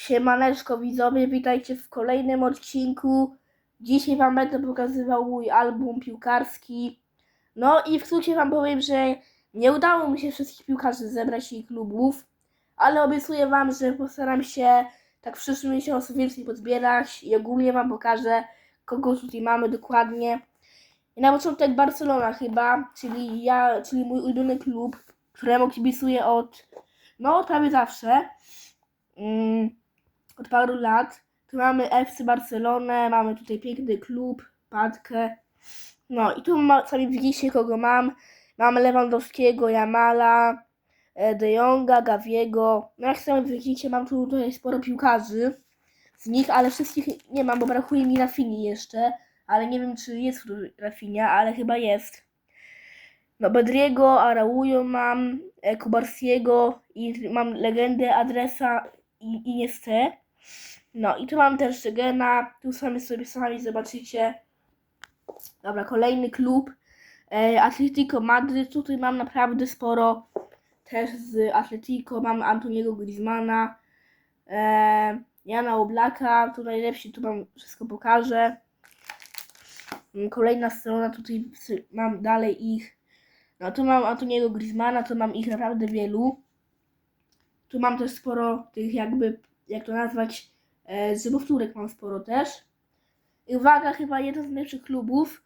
Siemaneczko widzowie, witajcie w kolejnym odcinku. Dzisiaj wam będę pokazywał mój album piłkarski. No i w skrócie wam powiem, że nie udało mi się wszystkich piłkarzy zebrać i klubów, ale obiecuję wam, że postaram się tak w przyszłym miesiącu więcej pozbierać i ogólnie wam pokażę, kogo tutaj mamy dokładnie. I na początek Barcelona chyba, czyli ja, czyli mój ulubiony klub, któremu kibicuję od, no prawie zawsze. Mm, od paru lat. Tu mamy FC Barcelonę, mamy tutaj piękny klub, Patkę. No i tu sami widzicie kogo mam. Mamy Lewandowskiego, Jamala, e, De Jonga, Gaviego. No jak sami widzicie mam tu tutaj sporo piłkarzy z nich, ale wszystkich nie mam, bo brakuje mi Rafini jeszcze. Ale nie wiem czy jest Rafinia, ale chyba jest. No Bedriego, Araujo mam, e, Kubarsiego i mam legendę Adresa i Iniestę. No i tu mam też Gena, tu sami sobie sami zobaczycie. Dobra, kolejny klub. E, Atletico Madryt, tutaj mam naprawdę sporo. Też z Atletico mam Antoniego Griezmana, e, Jana Oblaka, tu najlepsi, tu wam wszystko pokażę. Mm, Kolejna strona, tutaj mam dalej ich. No tu mam Antoniego Griezmana, to mam ich naprawdę wielu. Tu mam też sporo tych jakby, jak to nazwać, e, z powtórek mam sporo też. I uwaga, chyba jeden z najlepszych klubów,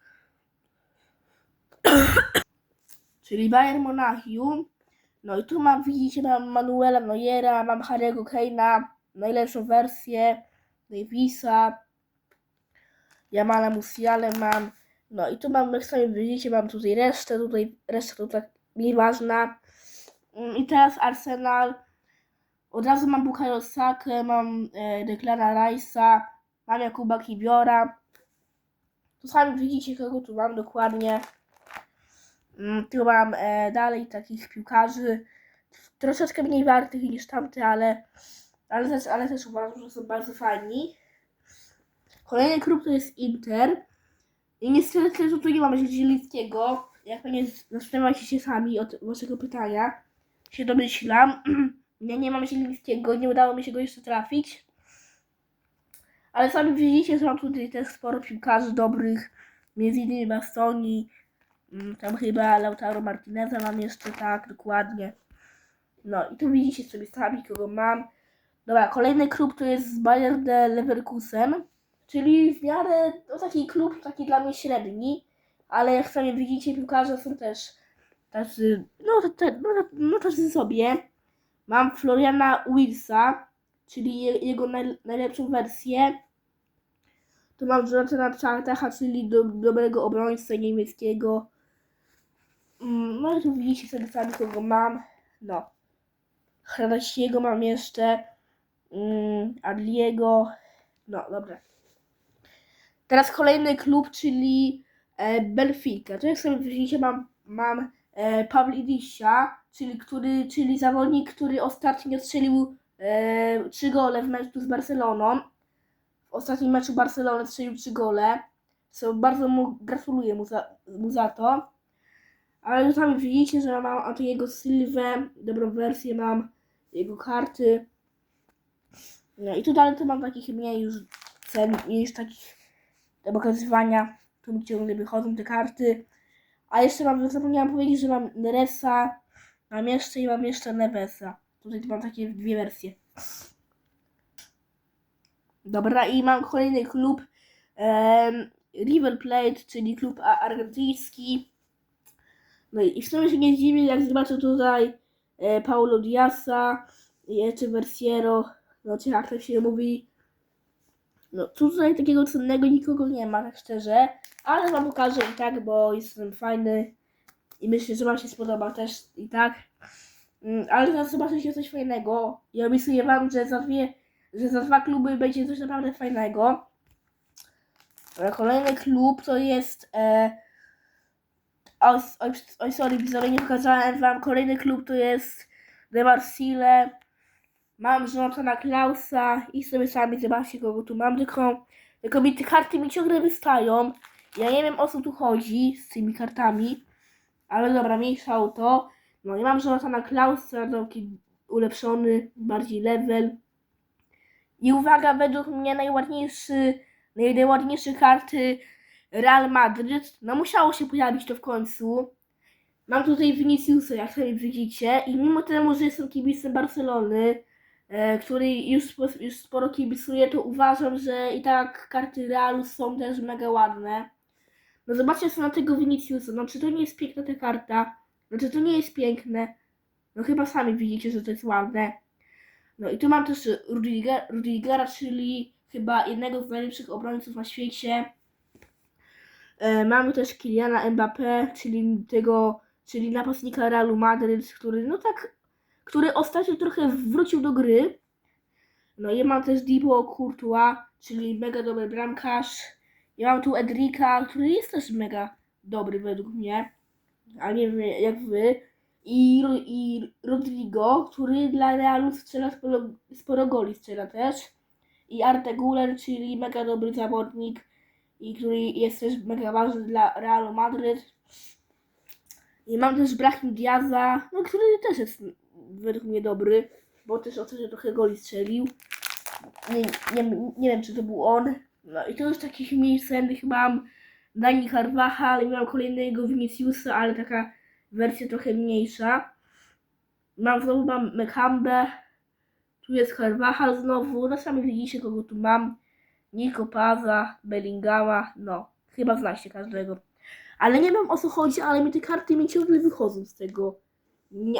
czyli Bayern Monachium. No i tu mam, widzicie, mam Manuela Neuera, mam Harry'ego Kane'a, najlepszą wersję, Davisa, Jamala Musiale mam. No i tu mam, jak sami widzicie, mam tutaj resztę, tutaj reszta to tak nieważna. Mm, I teraz Arsenal. Od razu mam Bukayo Sakę, mam e, Declana Rice'a, mam Jakuba Kibiora. Tu sami widzicie, kogo tu mam dokładnie. Mm, Tu mam e, dalej takich piłkarzy, troszeczkę mniej wartych niż tamte, ale, ale, też, ale też uważam, że są bardzo fajni. Kolejny klub to jest Inter. I niestety że tu nie mamy Zielickiego. Jak pewnie zastanawiacie się sami od waszego pytania, się domyślam. Ja nie mam Zielińskiego, nie udało mi się go jeszcze trafić. Ale sami widzicie, że mam tutaj też sporo piłkarzy dobrych. Między innymi Bastoni. mm, Tam chyba Lautaro Martineza mam jeszcze, tak, dokładnie. No i tu widzicie sobie sami, kogo mam. Dobra, kolejny klub to jest Bayern de Leverkusen. Czyli w miarę, no taki klub, taki dla mnie średni. Ale jak sami widzicie, piłkarze są też tacy, no, te, no, no tacy sobie. Mam Floriana Willsa, czyli je, jego naj, najlepszą wersję. Tu mam Jonathana Chartacha, czyli do, dobrego obrońcę niemieckiego. Mm, No i tu widzicie sobie sami, kogo mam. No. Hradasiego mam jeszcze. Mm, Adliego. No, dobra. Teraz kolejny klub, czyli e, Benfica. Tu jak sobie widzicie, mam, mam e, czyli, który, czyli zawodnik, który ostatnio strzelił e, 3 gole w meczu z Barceloną. W ostatnim meczu Barcelony strzelił 3 gole. So, bardzo mu gratuluję mu za, mu za to. Ale sami widzicie, że mam Antoniego Sylwę, dobrą wersję mam, jego karty. No i tu dalej to mam takich mniej już cen, mniej już takich do pokazywania. Tu mi ciągle wychodzą te karty. A jeszcze mam, zapomniałam powiedzieć, że mam Neresa, mam jeszcze i mam jeszcze Nevesa. Tutaj mam takie dwie wersje. Dobra, i mam kolejny klub em, River Plate, czyli klub argentyński. No i w sumie się nie dziwię, jak zobaczę tutaj e, Paulo Diasa i Echeversiero, no czy jak to się mówi. No tutaj takiego cennego nikogo nie ma, tak szczerze, ale wam pokażę i tak, bo jestem fajny i myślę, że wam się spodoba też i tak. Mm, Ale teraz zobaczycie coś fajnego i obiecuję wam, że za dwie, że za dwa kluby będzie coś naprawdę fajnego. Dobra, Kolejny klub to jest e, Oj, oj, oj, sorry, widzowie, nie pokazałem wam. Kolejny klub to jest De Marsile. Mam Jonathana Klausa i sobie sami zobaczcie, kogo tu mam. Tylko, tylko mi te karty mi ciągle wystają. Ja nie wiem o co tu chodzi z tymi kartami. Ale dobra, mniejsza o to. No i mam Jonathana Klausa, taki ulepszony, bardziej level. I uwaga, według mnie najładniejszy, naj- najładniejsze karty Real Madryt. No musiało się pojawić to w końcu. Mam tutaj Viniciusa, jak sobie widzicie. I mimo temu, że jestem kibicem Barcelony, który już, już sporo kibicuje, to uważam, że i tak karty Realu są też mega ładne. No zobaczcie sobie na tego Viniciusa. No czy to nie jest piękna ta karta? No czy to nie jest piękne? No chyba sami widzicie, że to jest ładne. No i tu mam też Rudiger, Rudigera, czyli chyba jednego z najlepszych obrońców na świecie. E, mamy też Kyliana Mbappé, czyli tego, czyli napastnika Realu Madryt, który no tak, który ostatnio trochę wrócił do gry. No i mam też Thibaut Courtois, czyli mega dobry bramkarz. Ja mam tu Edrika, który jest też mega dobry według mnie, a nie wiem jak wy. I, i Rodrigo, który dla Realu strzela sporo, sporo goli, strzela też. I Arte Guler, czyli mega dobry zawodnik i który jest też mega ważny dla Realu Madryt. I mam też Brahim Diaza, no, który też jest według mnie dobry, bo też ostatnio trochę goli strzelił. Nie, nie, nie wiem, czy to był on. No i to już takich mniej cennych mam Dani Carvajal i mam kolejnego Viniciusa, ale taka wersja trochę mniejsza. Mam znowu mam Mekambę. Tu jest Carvajal znowu. No sami widzicie kogo tu mam. Nico Paza, Bellingama. No, chyba znacie każdego. Ale nie wiem o co chodzi, ale mi te karty mi ciągle wychodzą z tego.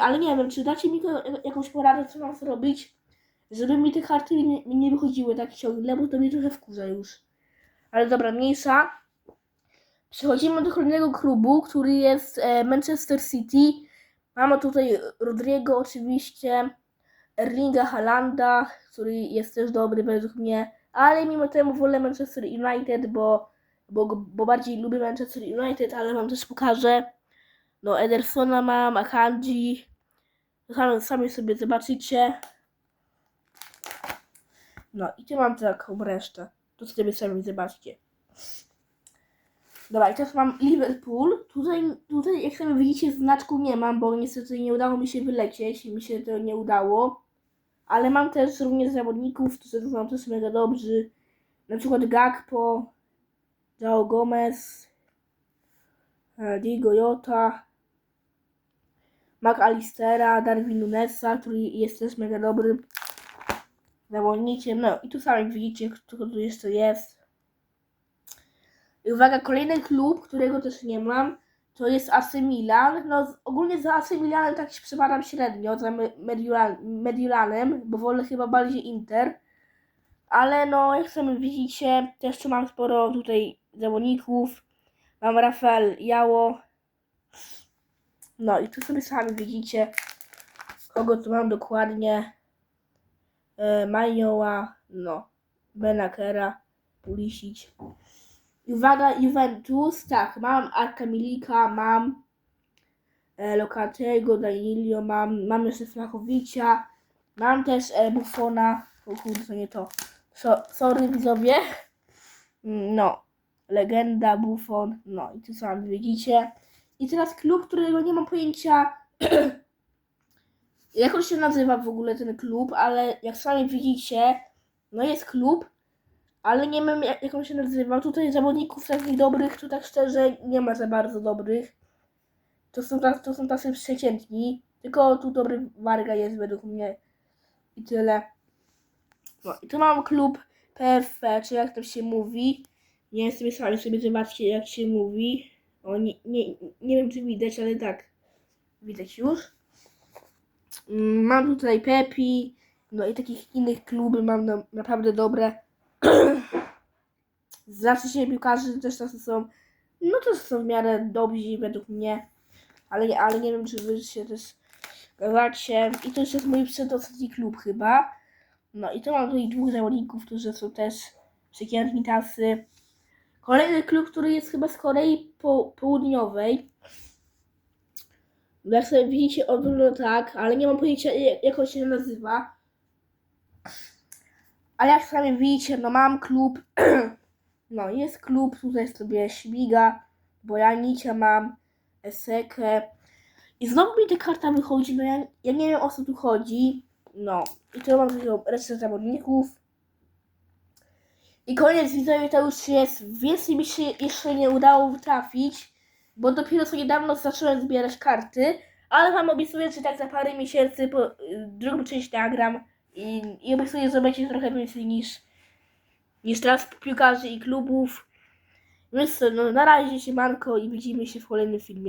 Ale nie wiem, czy dacie mi to, jakąś poradę, co mam zrobić, żeby mi te karty nie, nie wychodziły tak ciągle, bo to mnie trochę wkurza już. Ale dobra, mniejsza. Przechodzimy do kolejnego klubu, który jest e, Manchester City. Mamy tutaj Rodrigo oczywiście, Erlinga Halanda, który jest też dobry według mnie, ale mimo temu wolę Manchester United, bo, bo, bo bardziej lubię Manchester United, ale wam też pokażę. No Edersona mam, Akanji, sami, sami sobie zobaczycie. No i tu mam taką resztę, to sobie sami zobaczcie. Dobra, i teraz mam Liverpool. Tutaj, tutaj jak sami widzicie, znaczku nie mam, bo niestety nie udało mi się wylecieć mi się to nie udało. Ale mam też również zawodników, którzy są też mega dobrzy. Na przykład Gakpo, Jao Gomez, e, Diego Jota, Mac Alistera, Darwin Nunesa, który jest też mega dobrym zawodnikiem. No i tu sami widzicie, kto tu jeszcze jest. I uwaga, kolejny klub, którego też nie mam, to jest AC Milan. No ogólnie za AC Milanem tak się przepadam średnio, za Me- Mediolan- Mediolanem, bo wolę chyba bardziej Inter. Ale no, jak sami widzicie, też tu mam sporo tutaj zawodników. Mam Rafael Jało. No i tu sobie sami widzicie, kogo tu mam dokładnie. E, Manioła, no, Benakera, Pulisic. I Uwaga, Juventus, tak, mam Arka Milika, mam e, Lokatego, Danilio, mam, mam jeszcze Flachowicza, mam też e, Buffona, o kurde, to nie to, so, sorry widzowie, Mm, no, legenda, Buffon, no i tu sami widzicie. I teraz klub, którego nie mam pojęcia, jak on się nazywa w ogóle ten klub, ale jak sami widzicie, no jest klub, ale nie wiem jak, jak on się nazywa. Tutaj zawodników takich dobrych, tu tak szczerze nie ma za bardzo dobrych. To są, to są tacy przeciętni. Tylko tu dobry Warga jest według mnie. I tyle. No i tu mam klub PFP, czy jak to się mówi. Nie wiem sobie sami sobie zobaczcie jak się mówi. O, nie, nie, nie wiem czy widać, ale tak. Widać już. Mm, Mam tutaj Pepi. No i takich innych kluby mam na, naprawdę dobre. Znaczy się piłkarzy też tacy są, no też są w miarę dobrzy według mnie, ale, ale nie wiem, czy wy się też zgadzacie. I to już jest mój przedostatni klub chyba. No i to mam tutaj dwóch zawodników, którzy są też przeciętni tacy. Kolejny klub, który jest chyba z Korei po, Południowej. Jak sobie widzicie, on tak, ale nie mam pojęcia jak, on się nazywa. Ale jak sami widzicie, no mam klub. No, jest klub, tutaj sobie Śmiga, Bojanicia mam, Esekę. I znowu mi ta karta wychodzi, no ja, ja nie wiem o co tu chodzi. No, i tu mam resztę zawodników. I koniec widzowie to już jest. Więcej mi się jeszcze nie udało trafić, bo dopiero co niedawno zacząłem zbierać karty, ale wam obiecuję, że tak za parę miesięcy po, y, drugą część nagram i, i obiecuję, że będzie trochę więcej niż, niż teraz piłkarzy i klubów. Więc no, na razie się manko i widzimy się w kolejnym filmie.